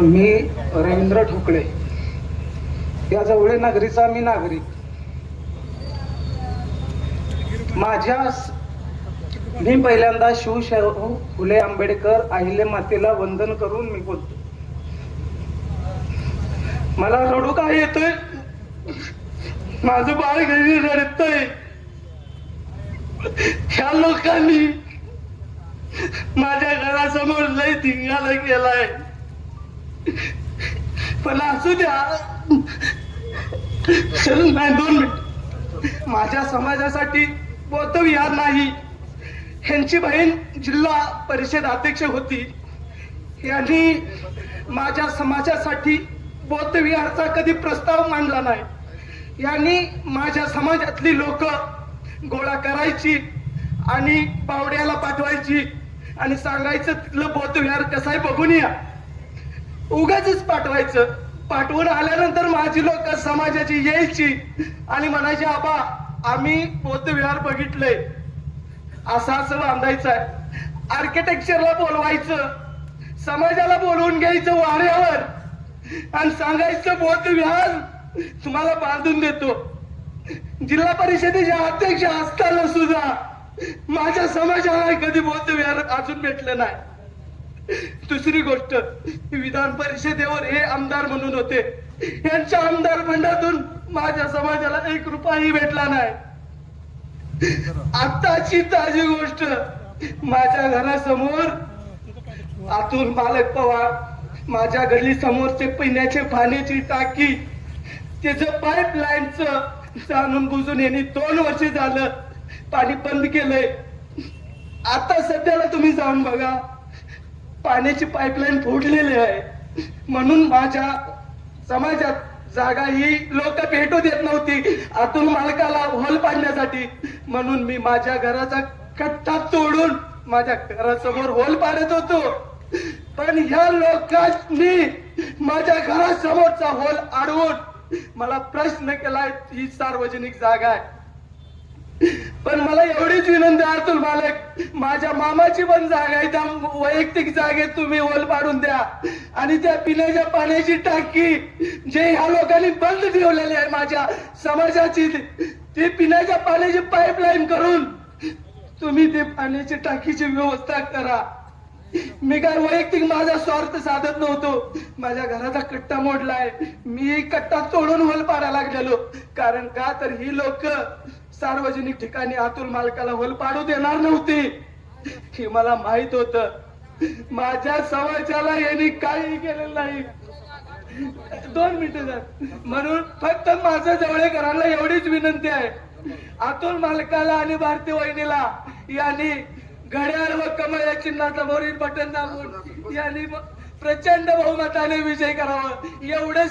मी रवींद्र ठोकळे. या जवळे नगरीचा मी नागरिक. माझ्या मी पहिल्यांदा शिवशाहू फुले आंबेडकर आहिले मातेला वंदन करून मी बोलतो. मला रडू काय येतोय? माझं बाळ घरी रडतय. ह्या लोकांनी माझ्या घरासमोर लय धिंगाला केलाय. पण असू द्या. चल नाही दोन मिनिट. माझ्या समाजासाठी बौद्धविहार नाही. ह्यांची बहीण जिल्हा परिषद अध्यक्ष होती. यांनी माझ्या समाजासाठी बौद्धविहारचा कधी प्रस्ताव मांडला नाही. यांनी माझ्या समाजातली लोक गोळा करायची आणि बावड्याला पाठवायची आणि सांगायचं तिथलं बौद्धविहार कसं आहे बघून या. उगाच पाठवायचं. पाठवून आल्यानंतर माझी लोक समाजाची यायची. आणि म्हणायची आबा आम्ही बौद्ध विहार बघितलंय. असं असं बांधायचं आहे. आर्किटेक्चरला बोलवायचं. समाजाला बोलवून घ्यायचं वाऱ्यावर. आणि सांगायचं बौद्ध विहार तुम्हाला बांधून देतो. जिल्हा परिषदेचे अध्यक्ष असताना सुद्धा माझ्या समाजाला कधी बौद्ध विहार अजून भेटलं नाही. दुसरी गोष्ट विधान परिषदेवर हे आमदार म्हणून होते. यांच्या आमदार फंडातून माझ्या समाजाला एक रुपयाही भेटला नाही. आताची ताजी गोष्ट माझ्या घरासमोर आतून मालक पवार माझ्या गल्ली समोरचे पिण्याचे पाण्याची टाकी त्याचं पाईपलाईनचं जाणून बुजून यांनी दोन वर्ष झालं पाणी बंद केलंय. आता सध्याला तुम्ही जाऊन बघा. पाण्याची पाईपलाईन फोडलेली आहे. म्हणून माझ्या समाजात जागा ही लोक भेटू देत नव्हती. आतून मालकाला हॉल पाडण्यासाठी. म्हणून मी माझ्या घराचा कट्टा तोडून माझ्या घरासमोर होल पाडत होतो. पण ह्या लोकांनी माझ्या घरासमोरचा होल अडवून मला प्रश्न केलाय ही सार्वजनिक जागा आहे. पण मला एवढीच विनंती आहे अतुल मालक माझ्या मामाची पण जागा आहे त्या वैयक्तिक जागेत तुम्ही ओल पाडून द्या. आणि त्या पिण्याच्या पाण्याची टाकी जे ह्या लोकांनी बंद ठेवलेली आहे माझ्या समाजाची ती पिण्याच्या पाण्याची पाईपलाईन करून तुम्ही ते पाण्याची टाकीची व्यवस्था करा. मी काय वैयक्तिक माझा स्वार्थ साधत नव्हतो. माझ्या घराचा कट्टा मोडलाय. मी कट्टा तोडून होल पाडायला लागलेलो. कारण का तर ही लोक सार्वजनिक ठिकाणी अतुल मालकाला वल पाडू देणार नव्हती. हे मला माहीत होत. माझ्या समाजाला यांनी काही केलेलं नाही. दोन मिनिटं म्हणून फक्त माझ्या जवळेकरांना एवढीच विनंती आहे. अतुल मालकाला आणि भारतीय वहिनीला यांनी घड्याळ व कमळ या चिन्हाचा वरील बटन दाबून यांनी प्रचंड बहुमताने विजय करावा. एवढंच